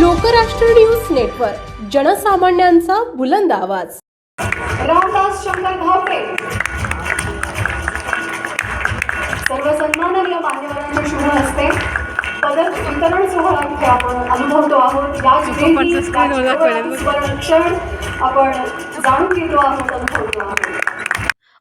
Lokrashtra news network जनसामान्यांचा बुलंद आवाज. रामदास शंकर घावटे सर्व सन्माननीय मान्यवरांच्या शुभ हस्ते पदक वितरण सोहळा इथे आपण अनुभवतो आहोत. या सुवर्ण क्षण आपण जाणून घेतो आहोत अनुभवतो आहोत.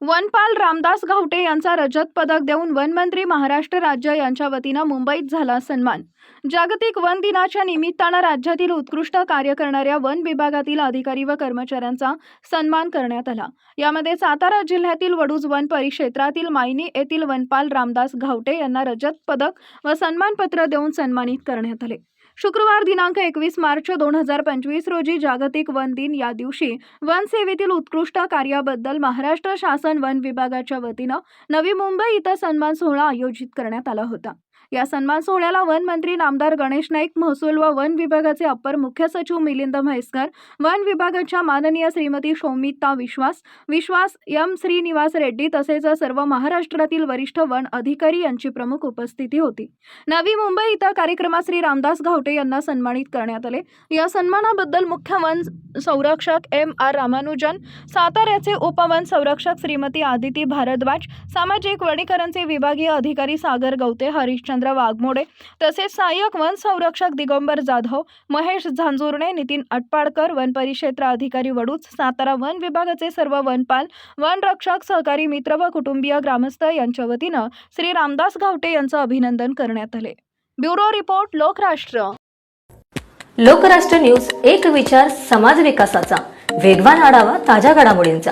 वनपाल रामदास घावटे यांचा रजत पदक देऊन वनमंत्री महाराष्ट्र राज्य यांच्या वतीनं मुंबईत झाला सन्मान. जागतिक वन दिनाच्या निमित्तानं राज्यातील उत्कृष्ट कार्य करणाऱ्या वन विभागातील अधिकारी व कर्मचाऱ्यांचा सन्मान करण्यात आला. यामध्ये सातारा जिल्ह्यातील वडूज वन परिक्षेत्रातील मायनी येथील वनपाल रामदास घावटे यांना रजत पदक व सन्मानपत्र देऊन सन्मानित करण्यात आले. शुक्रवार दिनांक एकवीस मार्च दोन हजार पंचवीस रोजी जागतिक वन दिन या दिवशी वनसेवेतील उत्कृष्ट कार्याबद्दल महाराष्ट्र शासन वन विभागाच्या वतीनं नवी मुंबई इथं सन्मान सोहळा आयोजित करण्यात आला होता. या सन्मान सोहळ्याला वन मंत्री नामदार गणेश नाईक महसूल व वन विभागाचे अपर मुख्य सचिव मिलिंद म्हैसकर वन विभागाच्या माननीय श्रीमती शौमिता विश्वास विश्वास एम श्रीनिवास रेड्डी तसेच सर्व महाराष्ट्रातील वरिष्ठ वन अधिकारी यांची प्रमुख उपस्थिती होती. नवी मुंबई इथं कार्यक्रमात श्री रामदास घावटे यांना सन्मानित करण्यात आले. या सन्मानाबद्दल मुख्य वन संरक्षक एम आर रामानुजन साताऱ्याचे उपवन संरक्षक श्री श्रीमती आदिती भारद्वाज सामाजिक वनीकरणचे विभागीय अधिकारी सागर गवते हरिश्चंद्र वाघमोडे तसेच सहाय्यक वन संरक्षक दिगंबर जाधव महेश झांजुर्णे नितीन अटपाडकर वन परिक्षेत्र अधिकारी वडूच सातारा वन विभागाचे सर्व वनपाल वनरक्षक सहकारी मित्र व कुटुंबीय ग्रामस्थ यांच्या वतीनं श्री रामदास घावटे यांचं अभिनंदन करण्यात आले. Bureau report Lokrashtra. Lokrashtra news एक विचार समाज विकासाचा. वेगवान आढावा ताज्या घडामोडींचा.